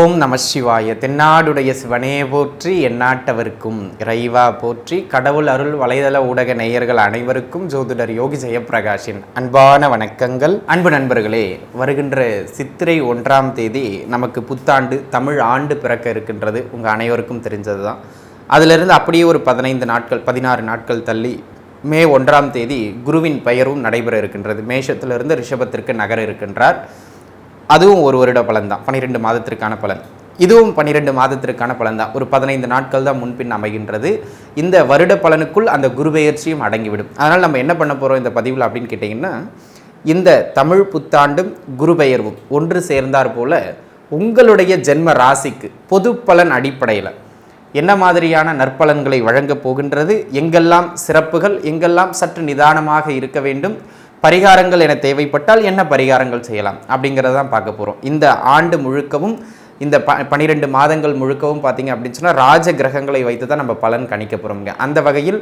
ஓம் நம சிவாய. தென்னாடுடைய சிவனே போற்றி எந்நாட்டவருக்கும் இறைவா போற்றி. கடவுள் அருள் வலைதள ஊடக நேயர்கள் அனைவருக்கும் ஜோதிடர் யோகி ஜெயப்பிரகாஷின் அன்பான வணக்கங்கள். அன்பு நண்பர்களே வருகின்ற சித்திரை ஒன்றாம் தேதி நமக்கு புத்தாண்டு தமிழ் ஆண்டு பிறக்க இருக்கின்றது. உங்கள் அனைவருக்கும் தெரிஞ்சது தான் அதிலிருந்து அப்படியே ஒரு பதினைந்து நாட்கள் பதினாறு நாட்கள் தள்ளி மே ஒன்றாம் தேதி குருவின் பெயரும் நடைபெற இருக்கின்றது. மேஷத்திலிருந்து ரிஷபத்திற்கு நகர இருக்கின்றார். அதுவும் ஒரு வருட பலன் தான் பன்னிரெண்டு மாதத்திற்கான பலன். இதுவும் பன்னிரெண்டு மாதத்திற்கான பலன் தான் ஒரு பதினைந்து நாட்கள் தான் முன்பின் அமைகின்றது. இந்த வருட பலனுக்குள் அந்த குருபெயர்ச்சியும் அடங்கிவிடும். அதனால் நம்ம என்ன பண்ண போகிறோம் இந்த பதிவில் அப்படின்னு கேட்டிங்கன்னா இந்த தமிழ் புத்தாண்டும் குருபெயர்வும் ஒன்று சேர்ந்தார் போல உங்களுடைய ஜென்ம ராசிக்கு பொது பலன் அடிப்படையில் என்ன மாதிரியான நற்பலன்களை வழங்கப் போகின்றது எங்கெல்லாம் சிறப்புகள் எங்கெல்லாம் சற்று நிதானமாக இருக்க வேண்டும் பரிகாரங்கள் என தேவைப்பட்டால் என்ன பரிகாரங்கள் செய்யலாம் அப்படிங்கிறத தான் பார்க்க போகிறோம் இந்த ஆண்டு முழுக்கவும் இந்த ப பனிரெண்டு மாதங்கள் முழுக்கவும் பார்த்தீங்க அப்படின்னு சொன்னால் ராஜ கிரகங்களை வைத்து தான் நம்ம பலன் கணிக்க போகிறோம்ங்க அந்த வகையில்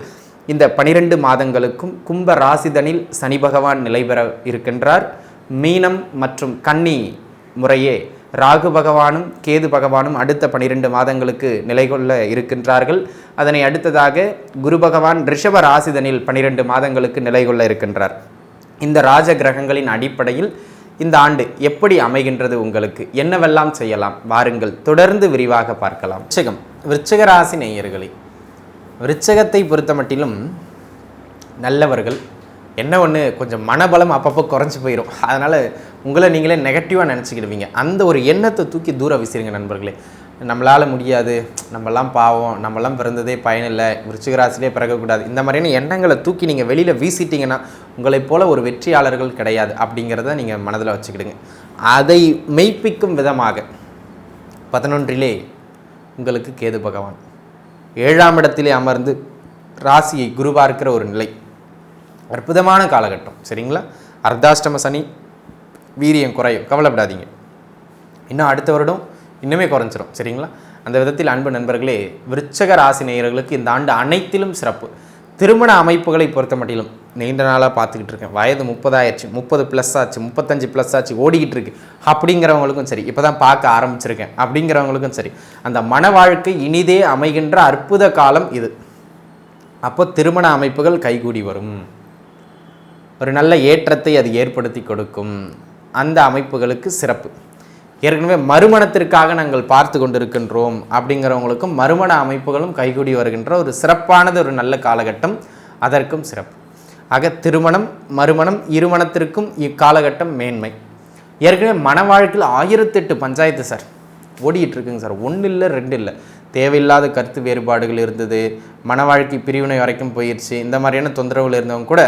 இந்த பனிரெண்டு மாதங்களுக்கும் கும்ப ராசிதனில் சனி பகவான் நிலை பெற இருக்கின்றார். மீனம் மற்றும் கன்னி முறையே ராகு பகவானும் கேது பகவானும் அடுத்த பனிரெண்டு மாதங்களுக்கு நிலை கொள்ள இருக்கின்றார்கள். அதனை அடுத்ததாக குரு பகவான் ரிஷப ராசிதனில் பனிரெண்டு மாதங்களுக்கு நிலை கொள்ள இருக்கின்றார். இந்த ராஜ கிரகங்களின் அடிப்படையில் இந்த ஆண்டு எப்படி அமைகின்றது உங்களுக்கு? என்னவெல்லாம் செய்யலாம்? வாருங்கள் தொடர்ந்து விரிவாக பார்க்கலாம். விருச்சகம் விருச்சக ராசி நேயர்களே விருச்சகத்தை பொறுத்த மட்டிலும் நல்லவர்கள் என்ன ஒன்று கொஞ்சம் மனபலம் அப்பப்போ குறைஞ்சி போயிடும் அதனால் உங்களை நீங்களே நெகட்டிவாக நினச்சிக்கிடுவீங்க. அந்த ஒரு எண்ணத்தை தூக்கி தூர விசிறுங்க நண்பர்களே. நம்மளால் முடியாது. நம்மலாம் பாவம். நம்மலாம் பிறந்ததே பயனில்லை. விருச்சிகராசிலே பிறக்கக்கூடாது. இந்த மாதிரியான எண்ணங்களை தூக்கி நீங்கள் வெளியில் வீசிட்டிங்கன்னா உங்களைப் போல ஒரு வெற்றியாளர்கள் கிடையாது அப்படிங்கிறத நீங்கள் மனதில் வச்சுக்கிடுங்க. அதை மெய்ப்பிக்கும் விதமாக பதினொன்றிலே உங்களுக்கு கேது பகவான். ஏழாம் இடத்திலே அமர்ந்து ராசியை குருவார்க்கிற ஒரு நிலை. அற்புதமான காலகட்டம். சரிங்களா? அர்த்தாஷ்டம சனி வீரியம் குறையும். கவலைப்படாதீங்க. இன்னும் அடுத்த வருடம் இன்னுமே குறைஞ்சிரும் சரிங்களா? அந்த விதத்தில் அன்பு நண்பர்களே விருச்சக ராசி நேயர்களுக்கு இந்த ஆண்டு அனைத்திலும் சிறப்பு. திருமண அமைப்புகளை பொறுத்த மட்டிலும் நீண்ட நாளாக பார்த்துக்கிட்டு இருக்கேன். வயது முப்பதாயிடுச்சு முப்பது ப்ளஸ் ஆச்சு முப்பத்தஞ்சு ப்ளஸ் ஆச்சு ஓடிக்கிட்டு இருக்கு. அப்படிங்கிறவங்களுக்கும் சரி இப்போ தான் பார்க்க ஆரம்பிச்சிருக்கேன். அப்படிங்கிறவங்களுக்கும் சரி அந்த மன வாழ்க்கை இனிதே அமைகின்ற அற்புத காலம் இது. அப்போ திருமண அமைப்புகள் கைகூடி வரும். ஒரு நல்ல ஏற்றத்தை அது ஏற்படுத்தி கொடுக்கும். அந்த அமைப்புகளுக்கு சிறப்பு. ஏற்கனவே மறுமணத்திற்காக நாங்கள் பார்த்து கொண்டிருக்கின்றோம் அப்படிங்கிறவங்களுக்கும் மறுமண அமைப்புகளும் கைகூடி வருகின்ற ஒரு சிறப்பானது ஒரு நல்ல காலகட்டம். அதற்கும் சிறப்பு. ஆக திருமணம் மறுமணம் இருமணத்திற்கும் இக்காலகட்டம் மேன்மை. ஏற்கனவே மன வாழ்க்கையில் ஆயிரத்தெட்டு பஞ்சாயத்து சார். ஓடிட்டு இருக்குங்க சார். ஒன்று இல்லை ரெண்டு இல்லை. தேவையில்லாத கருத்து வேறுபாடுகள் இருந்தது. மன வாழ்க்கை பிரிவினை வரைக்கும் போயிடுச்சு இந்த மாதிரியான தொந்தரவுகள் இருந்தவங்க கூட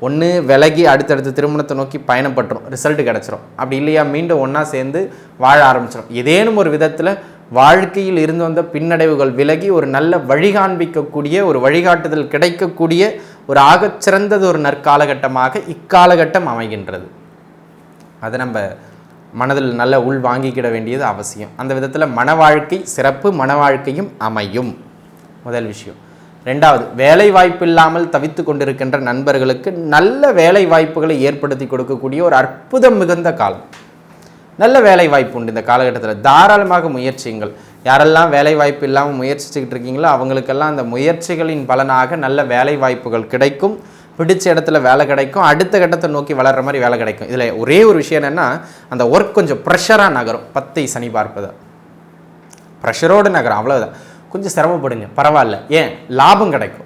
ஒன்று விலகி அடுத்தடுத்த திருமணத்தை நோக்கி பயணப்பட்டுரும். ரிசல்ட் கிடச்சிரும். அப்படி இல்லையா? மீண்டும் ஒன்றா சேர்ந்து வாழ ஆரம்பிச்சிடும் ஏதேனும் ஒரு விதத்தில் வாழ்க்கையில் இருந்து வந்த பின்னடைவுகள் விலகி ஒரு நல்ல வழிகாண்பிக்கக்கூடிய ஒரு வழிகாட்டுதல் கிடைக்கக்கூடிய ஒரு ஆகச்சிறந்தது ஒரு நற்காலகட்டமாக இக்காலகட்டம் அமைகின்றது. அதை நம்ம மனதில் நல்ல உள் வாங்கிக்கிட வேண்டியது அவசியம். அந்த விதத்தில் மன வாழ்க்கை சிறப்பு மன வாழ்க்கையும் அமையும். முதல் விஷயம். ரெண்டாவது வேலை வாய்ப்பு இல்லாமல் தவித்து கொண்டிருக்கின்ற நண்பர்களுக்கு நல்ல வேலை வாய்ப்புகளை ஏற்படுத்தி கொடுக்கக்கூடிய ஒரு அற்புதம் மிகுந்த காலம். நல்ல வேலை வாய்ப்பு உண்டு இந்த காலகட்டத்தில். தாராளமாக முயற்சியுங்கள். யாரெல்லாம் வேலை வாய்ப்பு இல்லாமல் முயற்சிச்சுக்கிட்டு இருக்கீங்களோ அவங்களுக்கெல்லாம் அந்த முயற்சிகளின் பலனாக நல்ல வேலை வாய்ப்புகள் கிடைக்கும். பிடிச்ச இடத்துல வேலை கிடைக்கும். அடுத்த கட்டத்தை நோக்கி வளர்கிற மாதிரி வேலை கிடைக்கும். இதில் ஒரே ஒரு விஷயம் என்னென்னா அந்த ஒர்க் கொஞ்சம் ப்ரெஷராக நகரும். பத்தை சனி பார்ப்பது. ப்ரெஷரோடு நகரும். அவ்வளோதான் கொஞ்சம் சிரமப்படுங்க. பரவாயில்ல. ஏன்? லாபம் கிடைக்கும்.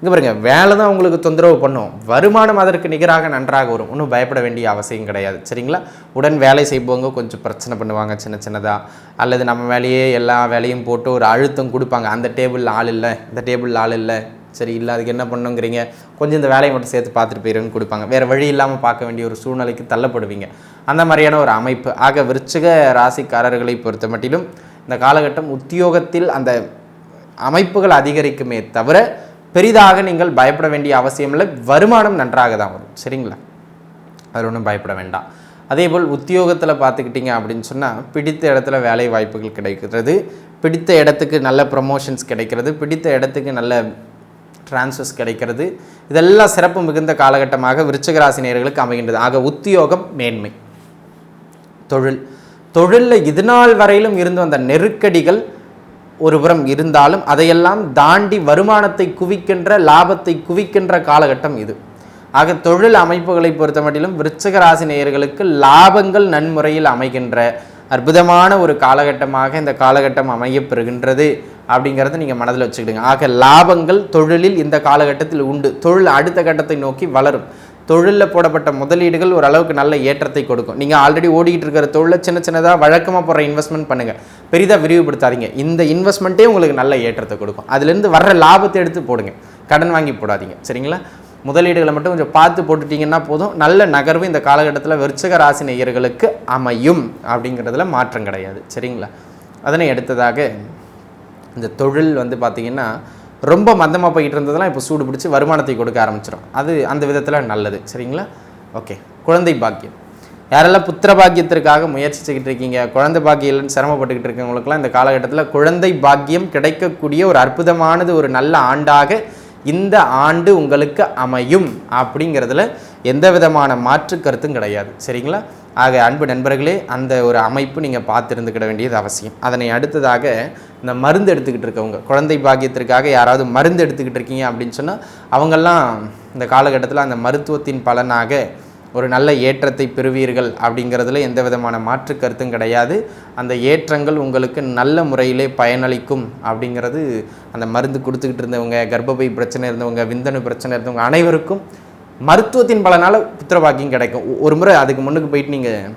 இங்கே பாருங்க வேலை தான் உங்களுக்கு தொந்தரவு பண்ணும். வருமானம் அதற்கு நிகராக நன்றாக வரும். ஒன்றும் பயப்பட வேண்டிய அவசியம் கிடையாது. சரிங்களா? உடன் வேலை செய்பவங்க கொஞ்சம் பிரச்சனை பண்ணுவாங்க சின்ன சின்னதாக அல்லது நம்ம வேலையே எல்லா வேலையும் போட்டு ஒரு அழுத்தம் கொடுப்பாங்க. அந்த டேபிளில் ஆள் இல்லை. இந்த டேபிளில் ஆள் இல்லை. சரி இல்லை அதுக்கு என்ன பண்ணுங்கிறீங்க? கொஞ்சம் இந்த வேலையை மட்டும் சேர்த்து பார்த்துட்டு போயிருன்னு கொடுப்பாங்க. வேறு வழி இல்லாமல் பார்க்க வேண்டிய ஒரு சூழ்நிலைக்கு தள்ளப்படுவீங்க. அந்த மாதிரியான ஒரு அமைப்பு. ஆக விருச்சிக ராசிக்காரர்களை பொறுத்த மட்டிலும் இந்த காலகட்டம் உத்தியோகத்தில் அந்த அமைப்புகள் அதிகரிக்குமே தவிர பெரிதாக நீங்கள் பயப்பட வேண்டிய அவசியம் இல்லை. வருமானம் நன்றாக தான் வரும். சரிங்களா? அதில் ஒன்றும் பயப்பட வேண்டாம். அதேபோல் உத்தியோகத்தில் பார்த்துக்கிட்டிங்க அப்படின்னு சொன்னால் பிடித்த இடத்துல வேலை வாய்ப்புகள் கிடைக்கிறது. பிடித்த இடத்துக்கு நல்ல ப்ரமோஷன்ஸ் கிடைக்கிறது. பிடித்த இடத்துக்கு நல்ல டிரான்ஸ்ஃபர்ஸ் கிடைக்கிறது. இதெல்லாம் சிறப்பு மிகுந்த காலகட்டமாக விருச்சகராசி நேர்களுக்கு அமைகின்றது. ஆக உத்தியோகம் மேன்மை. தொழில். தொழிலில் இது நாள் வரையிலும் இருந்து வந்த நெருக்கடிகள் ஒருபுறம் இருந்தாலும் அதையெல்லாம் தாண்டி வருமானத்தை குவிக்கின்ற லாபத்தை குவிக்கின்ற காலகட்டம் இது. ஆக தொழில் அமைப்புகளை பொறுத்த மட்டிலும் விருச்சக ராசி நேயர்களுக்கு லாபங்கள் நன்முறையில் அமைகின்ற அற்புதமான ஒரு காலகட்டமாக இந்த காலகட்டம் அமையப்பெறுகின்றது அப்படிங்கிறத நீங்கள் மனதில் வச்சுக்கிடுங்க. ஆக லாபங்கள் தொழிலில் இந்த காலகட்டத்தில் உண்டு. தொழில் அடுத்த கட்டத்தை நோக்கி வளரும். தொழிலில் போடப்பட்ட முதலீடுகள் ஓரளவுக்கு நல்ல ஏற்றத்தை கொடுக்கும். நீங்கள் ஆல்ரெடி ஓடிக்கிட்டு இருக்கிற தொழிலை சின்ன சின்னதாக வழக்கமாக போடுற இன்வெஸ்ட்மெண்ட் பண்ணுங்கள் பெரிதாக விரிவுபடுத்தாதீங்க. இந்த இன்வெஸ்ட்மெண்ட்டே உங்களுக்கு நல்ல ஏற்றத்தை கொடுக்கும். அதுலேருந்து வர்ற லாபத்தை எடுத்து போடுங்க. கடன் வாங்கி போடாதீங்க. சரிங்களா? முதலீடுகளை மட்டும் கொஞ்சம் பார்த்து போட்டுட்டிங்கன்னா போதும். நல்ல நகர்வு இந்த காலகட்டத்தில் விருச்சக ராசி நேயர்களுக்கு அமையும் அப்படிங்கிறதுல மாற்றம் கிடையாது. சரிங்களா? அதனை எடுத்ததாக இந்த தொழில் வந்து பார்த்திங்கன்னா ரொம்ப மந்தமாக போயிட்டு இருந்ததெல்லாம் இப்போ சூடு பிடிச்சி வருமானத்தை கொடுக்க ஆரம்பிச்சிடும் அது அந்த விதத்தில் நல்லது. சரிங்களா? ஓகே. குழந்தை பாக்கியம். யாரெல்லாம் புத்திர பாக்கியத்திற்காக முயற்சிச்சுக்கிட்டு இருக்கீங்க குழந்தை பாக்கியம் இல்லைன்னு சிரமப்பட்டுக்கிட்டு இருக்கவங்களுக்குலாம் இந்த காலகட்டத்தில் குழந்தை பாக்கியம் கிடைக்கக்கூடிய ஒரு அற்புதமானது ஒரு நல்ல ஆண்டாக இந்த ஆண்டு உங்களுக்கு அமையும். அப்படிங்கிறதுல எந்த விதமான மாற்று கருத்தும் கிடையாது. சரிங்களா? ஆக அன்பு நண்பர்களே அந்த ஒரு அமைப்பு நீங்கள் பார்த்துருந்துக்கிட வேண்டியது அவசியம். அதனை அடுத்ததாக இந்த மருந்து எடுத்துக்கிட்டு இருக்கவங்க குழந்தை பாக்கியத்திற்காக யாராவது மருந்து எடுத்துக்கிட்டு இருக்கீங்க அப்படின்னு சொன்னால் அவங்கெல்லாம் இந்த காலகட்டத்தில் அந்த மருத்துவத்தின் பலனாக ஒரு நல்ல ஏற்றத்தை பெறுவீர்கள் அப்படிங்கிறதுல எந்த விதமான மாற்று கருத்தும் கிடையாது. அந்த ஏற்றங்கள் உங்களுக்கு நல்ல முறையிலே பயனளிக்கும் அப்படிங்கிறது அந்த மருந்து கொடுத்துக்கிட்டு இருந்தவங்க கர்ப்பப்பை பிரச்சனை இருந்தவங்க விந்தணு பிரச்சனை இருந்தவங்க அனைவருக்கும் மருத்துவத்தின் பலனால் புத்திரபாக்கியம் கிடைக்கும். ஒரு முறை அதுக்கு முன்னுக்கு போயிட்டு நீங்கள்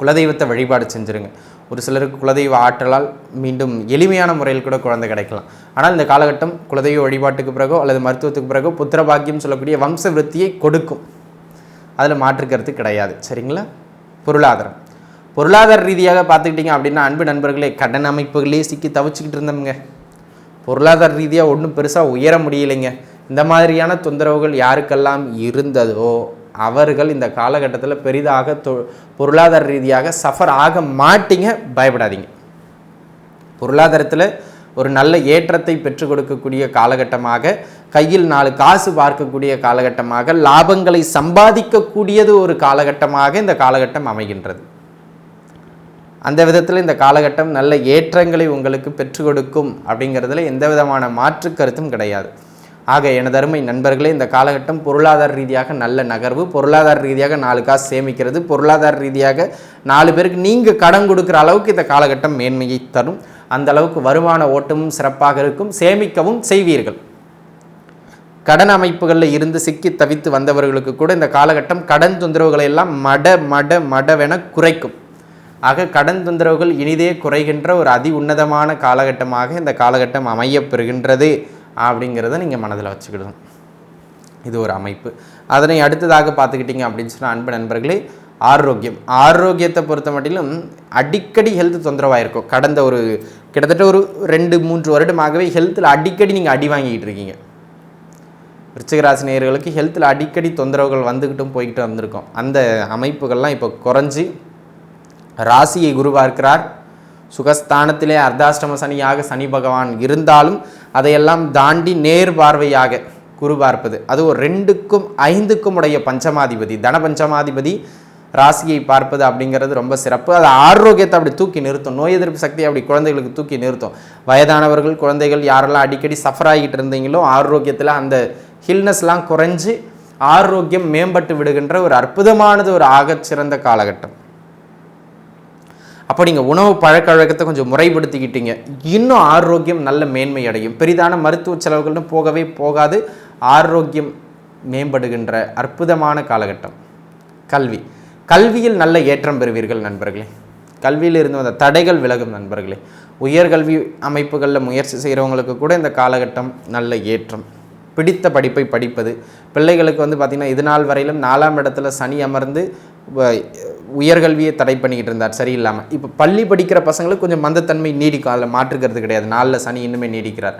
குலதெய்வத்தை வழிபாடு செஞ்சுருங்க. ஒரு சிலருக்கு குலதெய்வ ஆற்றலால் மீண்டும் எளிமையான முறையில் கூட குழந்தை கிடைக்கலாம். ஆனால் இந்த காலகட்டம் குலதெய்வ வழிபாட்டுக்கு பிறகோ அல்லது மருத்துவத்துக்கு பிறகோ புத்திரபாக்கியம் சொல்லக்கூடிய வம்ச விருத்தியை கொடுக்கும். அதில் மாற்று கருத்து கிடையாது. சரிங்களா? பொருளாதாரம். பொருளாதார ரீதியாக பார்த்துக்கிட்டிங்க அப்படின்னா அன்பு நண்பர்களே கடன் அமைப்புகளே சிக்கி தவிச்சுக்கிட்டு இருந்தோம்ங்க. பொருளாதார ரீதியாக ஒன்றும் பெருசாக உயர முடியலைங்க. இந்த மாதிரியான தொந்தரவுகள் யாருக்கெல்லாம் இருந்ததோ அவர்கள் இந்த காலகட்டத்தில் பெரிதாக தொ பொருளாதார ரீதியாக சஃபர் ஆக மாட்டீங்க பயப்படாதீங்க. பொருளாதாரத்தில் ஒரு நல்ல ஏற்றத்தை பெற்றுக் கொடுக்கக்கூடிய காலகட்டமாக கையில் நாலு காசு பார்க்கக்கூடிய காலகட்டமாக லாபங்களை சம்பாதிக்கக்கூடியது ஒரு காலகட்டமாக இந்த காலகட்டம் அமைகின்றது. அந்த விதத்தில் இந்த காலகட்டம் நல்ல ஏற்றங்களை உங்களுக்கு பெற்றுக் கொடுக்கும் அப்படிங்கிறதுல எந்த விதமான மாற்று கருத்தும் கிடையாது. ஆக எனது அருமை நண்பர்களே இந்த காலகட்டம் பொருளாதார ரீதியாக நல்ல நகர்வு பொருளாதார ரீதியாக நாலு காசு சேமிக்கிறது பொருளாதார ரீதியாக நாலு பேருக்கு நீங்கள் கடன் கொடுக்குற அளவுக்கு இந்த காலகட்டம் மேன்மையை தரும். அந்த அளவுக்கு வருமான ஓட்டமும் சிறப்பாக இருக்கும். சேமிக்கவும் செய்வீர்கள். கடன் அமைப்புகளில் இருந்து சிக்கி தவித்து வந்தவர்களுக்கு கூட இந்த காலகட்டம் கடன் தொந்தரவுகளை எல்லாம் மட மட மடவென குறைக்கும். ஆக கடன் தொந்தரவுகள் இனிதே குறைகின்ற ஒரு அதி உன்னதமான காலகட்டமாக இந்த காலகட்டம் அமையப்பெறுகின்றது அப்படிங்கிறத நீங்கள் மனதில் வச்சுக்கிடணும். இது ஒரு அமைப்பு. அதனை அடுத்ததாக பார்த்துக்கிட்டிங்க அப்படின்னு சொன்னால் அன்பு நண்பர்களே ஆரோக்கியம். ஆரோக்கியத்தை பொறுத்த மட்டிலும் அடிக்கடி ஹெல்த் தொந்தரவாக இருக்கும் கடந்த ஒரு கிட்டத்தட்ட ஒரு ரெண்டு மூன்று வருடமாகவே ஹெல்த்தில் அடிக்கடி நீங்கள் அடி வாங்கிக்கிட்டு இருக்கீங்க. விருச்சிகராசி நேயர்களுக்கு ஹெல்த்தில் அடிக்கடி தொந்தரவுகள் வந்துக்கிட்டும் போய்கிட்டு வந்திருக்கும். அந்த அமைப்புகள்லாம் இப்போ குறைஞ்சி ராசியை குருவாக இருக்கிறார் சுகஸ்தானத்திலே அர்த்தாஷ்டம சனியாக சனி பகவான் இருந்தாலும் அதையெல்லாம் தாண்டி நேர் பார்வையாக குரு பார்ப்பது. அது ஒரு ரெண்டுக்கும் ஐந்துக்கும் உடைய பஞ்சமாதிபதி. தன பஞ்சமாதிபதி ராசியை பார்ப்பது அப்படிங்கிறது ரொம்ப சிறப்பு. அது ஆரோக்கியத்தை அப்படி தூக்கி நிறுத்தும். நோய் எதிர்ப்பு சக்தியை அப்படி குழந்தைகளுக்கு தூக்கி நிறுத்தும். வயதானவர்கள் குழந்தைகள் யாரெல்லாம் அடிக்கடி சஃபர் ஆகிட்டு இருந்தீங்களோ ஆரோக்கியத்தில் அந்த ஹில்னஸ்லாம் குறைஞ்சு ஆரோக்கியம் மேம்பட்டு விடுகின்ற ஒரு அற்புதமானது ஒரு ஆகச்சிறந்த காலகட்டம். அப்போ நீங்கள் உணவு பழக்க வழக்கத்தை கொஞ்சம் முறைப்படுத்திக்கிட்டீங்க. இன்னும் ஆரோக்கியம் நல்ல மேன்மை அடையும். பெரிதான மருத்துவ செலவுகள்னு போகவே போகாது. ஆரோக்கியம் மேம்படுகின்ற அற்புதமான காலகட்டம். கல்வி. கல்வியில் நல்ல ஏற்றம் பெறுவீர்கள் நண்பர்களே. கல்வியில் இருந்து வந்த தடைகள் விலகும் நண்பர்களே. உயர்கல்வி அமைப்புகளில் முயற்சி செய்கிறவங்களுக்கு கூட இந்த காலகட்டம் நல்ல ஏற்றம். பிடித்த படிப்பை படிப்பது. பிள்ளைகளுக்கு வந்து பார்த்திங்கன்னா இது நாள் வரையிலும் நாலாம் இடத்துல சனி அமர்ந்து உயர்கல்வியை தடை பண்ணிக்கிட்டு இருந்தார் சரியில்லாமல் இப்போ பள்ளி படிக்கிற பசங்களுக்கு கொஞ்சம் மந்தத்தன்மை நீடிக்கும் அதில் மாற்றுக்கிறது கிடையாது. நாளில் சனி இன்னுமே நீடிக்கிறார்.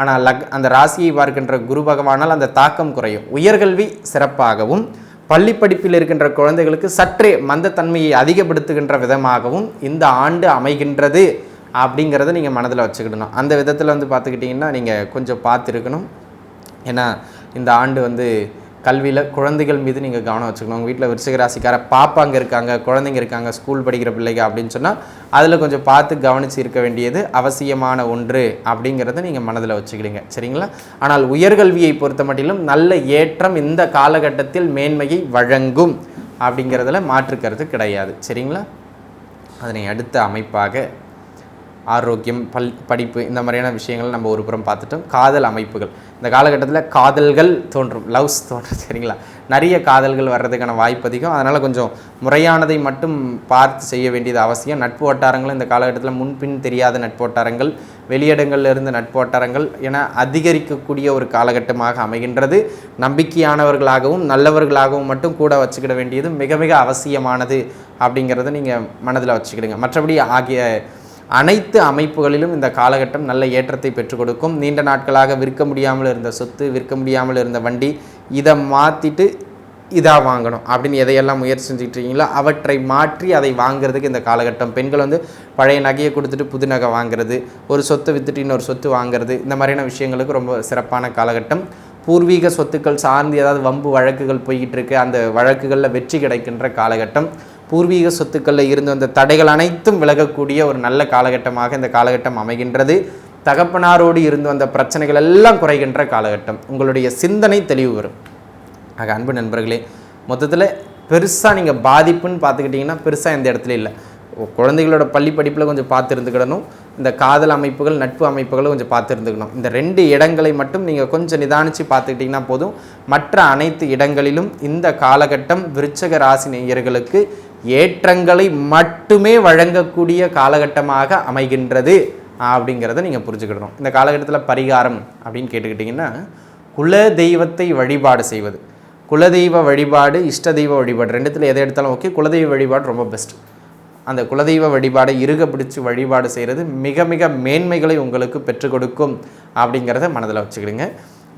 ஆனால் லக் அந்த ராசியை பார்க்கின்ற குரு பகவானால் அந்த தாக்கம் குறையும். உயர்கல்வி சிறப்பாகவும் பள்ளி படிப்பில் இருக்கின்ற குழந்தைகளுக்கு சற்றே மந்தத்தன்மையை அதிகப்படுத்துகின்ற விதமாகவும் இந்த ஆண்டு அமைகின்றது அப்படிங்கிறத நீங்கள் மனதில் வச்சுக்கிடணும். அந்த விதத்தில் வந்து பார்த்துக்கிட்டிங்கன்னா நீங்கள் கொஞ்சம் பார்த்துருக்கணும். ஏன்னா இந்த ஆண்டு வந்து கல்வியில் குழந்தைகள் மீது நீங்கள் கவனம் வச்சுக்கணும். உங்கள் வீட்டில் விருச்சிக ராசிக்கார பாப்பா அங்கே இருக்காங்க குழந்தைங்க இருக்காங்க ஸ்கூல் படிக்கிற பிள்ளைங்க அப்படின்னு சொன்னால் அதில் கொஞ்சம் பார்த்து கவனித்து இருக்க வேண்டியது அவசியமான ஒன்று அப்படிங்கிறத நீங்கள் மனதில் வச்சுக்கிடுங்க. சரிங்களா? ஆனால் உயர்கல்வியை பொறுத்த மட்டிலும் நல்ல ஏற்றம் இந்த காலகட்டத்தில் மேன்மையை வழங்கும் அப்படிங்கிறதுல மாற்றுக்கிறது கிடையாது. சரிங்களா? அதனை அடுத்த அமைப்பாக ஆரோக்கியம் பல் படிப்பு இந்த மாதிரியான விஷயங்கள் நம்ம ஒரு புறம் பார்த்துட்டோம். காதல் அமைப்புகள். இந்த காலகட்டத்தில் காதல்கள் தோன்றும். லவ்ஸ் தோன்றும் சரிங்களா? நிறைய காதல்கள் வர்றதுக்கான வாய்ப்பு அதிகம். அதனால் கொஞ்சம் முறையானதை மட்டும் பார்த்து செய்ய வேண்டியது அவசியம். நட்பு வட்டாரங்கள் இந்த காலகட்டத்தில் முன்பின் தெரியாத நட்பு வட்டாரங்கள் வெளியிடங்கள்ல இருந்து நட்பு வட்டாரங்கள் என அதிகரிக்கக்கூடிய ஒரு காலகட்டமாக அமைகின்றது. நம்பிக்கையானவர்களாகவும் நல்லவர்களாகவும் மட்டும் கூட வச்சுக்கிட வேண்டியது மிக மிக அவசியமானது அப்படிங்கிறத நீங்கள் மனதில் வச்சுக்கிடுங்க. மற்றபடி ஆகிய அனைத்து அமைப்புகளிலும் இந்த காலகட்டம் நல்ல ஏற்றத்தை பெற்றுக் கொடுக்கும். நீண்ட நாட்களாக விற்க முடியாமல் இருந்த சொத்து விற்க முடியாமல் இருந்த வண்டி இதை மாற்றிட்டு இதாக வாங்கணும். அப்படின்னு எதையெல்லாம் முயற்சி செஞ்சுட்டு இருக்கீங்களோ அவற்றை மாற்றி அதை வாங்குறதுக்கு இந்த காலகட்டம். பெண்கள் வந்து பழைய நகையை கொடுத்துட்டு புது நகை வாங்குறது ஒரு சொத்தை விற்றுட்டு இன்னொரு சொத்து வாங்குறது இந்த மாதிரியான விஷயங்களுக்கு ரொம்ப சிறப்பான காலகட்டம். பூர்வீக சொத்துக்கள் சார்ந்து ஏதாவது வம்பு வழக்குகள் போய்கிட்டு இருக்கு. அந்த வழக்குகளில் வெற்றி கிடைக்கின்ற காலகட்டம். பூர்வீக சொத்துக்களில் இருந்து வந்த தடைகள் அனைத்தும் விலகக்கூடிய ஒரு நல்ல காலகட்டமாக இந்த காலகட்டம் அமைகின்றது. தகப்பனாரோடு இருந்து வந்த பிரச்சனைகள் எல்லாம் குறைகின்ற காலகட்டம். உங்களுடைய சிந்தனை தெளிவு வரும். ஆக அன்பு நண்பர்களே மொத்தத்தில் பெருசாக நீங்கள் பாதிப்புன்னு பார்த்துக்கிட்டிங்கன்னா பெருசாக இந்த இடத்துல இல்லை. குழந்தைகளோட பள்ளி படிப்பில் கொஞ்சம் பார்த்து இருந்துக்கிடணும் இந்த காதல் அமைப்புகள் நட்பு அமைப்புகளை கொஞ்சம் பார்த்து இருந்துக்கணும் இந்த ரெண்டு இடங்களை மட்டும் நீங்கள் கொஞ்சம் நிதானித்து பார்த்துக்கிட்டிங்கன்னா போதும். மற்ற அனைத்து இடங்களிலும் இந்த காலகட்டம் விருச்சக ராசி நேயர்களுக்கு ஏற்றங்களை மட்டுமே வழங்கக்கூடிய காலகட்டமாக அமைகின்றது அப்படிங்கிறத நீங்கள் புரிஞ்சுக்கிடணும். இந்த காலகட்டத்தில் பரிகாரம் அப்படின்னு கேட்டுக்கிட்டிங்கன்னா குல தெய்வத்தை வழிபாடு செய்வது. குலதெய்வ வழிபாடு இஷ்ட தெய்வ வழிபாடு ரெண்டுத்தில் எதை எடுத்தாலும் ஓகே குலதெய்வ வழிபாடு ரொம்ப பெஸ்ட் அந்த குலதெய்வ வழிபாடை இறுக பிடிச்சி வழிபாடு செய்கிறது மிக மிக மேன்மைகளை உங்களுக்கு பெற்றுக் கொடுக்கும் அப்படிங்கிறத மனதில் வச்சுக்கிடுங்க.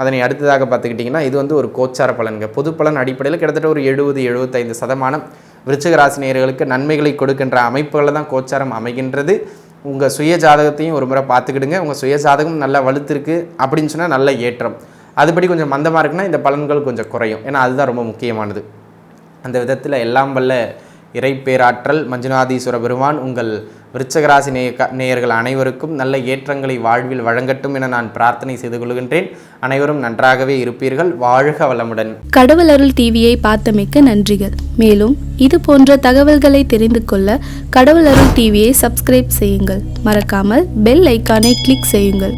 அதனை அடுத்ததாக பார்த்துக்கிட்டிங்கன்னா இது வந்து ஒரு கோச்சார பலன்கள் பொது பலன் அடிப்படையில் கிட்டத்தட்ட ஒரு எழுபது எழுபத்தைந்து சதமானம் விருச்சிகராசி நேர்களுக்கு நன்மைகளை கொடுக்கின்ற அமைப்புகளில் தான் கோச்சாரம் அமைகின்றது. உங்கள் சுய ஜாதகத்தையும் ஒரு முறை பார்த்துக்கிடுங்க. உங்கள் சுய ஜாதகம் நல்லா வலுத்திருக்கு அப்படின்னு சொன்னால் நல்ல ஏற்றம். அதுபடி கொஞ்சம் மந்தமாக இருக்குன்னா இந்த பலன்கள் கொஞ்சம் குறையும். ஏன்னா அதுதான் ரொம்ப முக்கியமானது. அந்த விதத்தில் எல்லாம் வல்ல இறைப்பேராற்றல் மஞ்சுநாதீஸ்வர பெருமான் உங்கள் விருச்சகராசி நேய நேயர்கள் அனைவருக்கும் நல்ல ஏற்றங்களை வாழ்வில் வழங்கட்டும் என நான் பிரார்த்தனை செய்து கொள்கின்றேன். அனைவரும் நன்றாகவே இருப்பீர்கள். வாழ்க வளமுடன். கடவுள் அருள் டிவியை பார்த்தமைக்க நன்றிகள். மேலும் இது போன்ற தகவல்களை தெரிந்து கொள்ள கடவுள் அருள் டிவியை சப்ஸ்கிரைப் செய்யுங்கள். மறக்காமல் பெல் ஐக்கானை கிளிக் செய்யுங்கள்.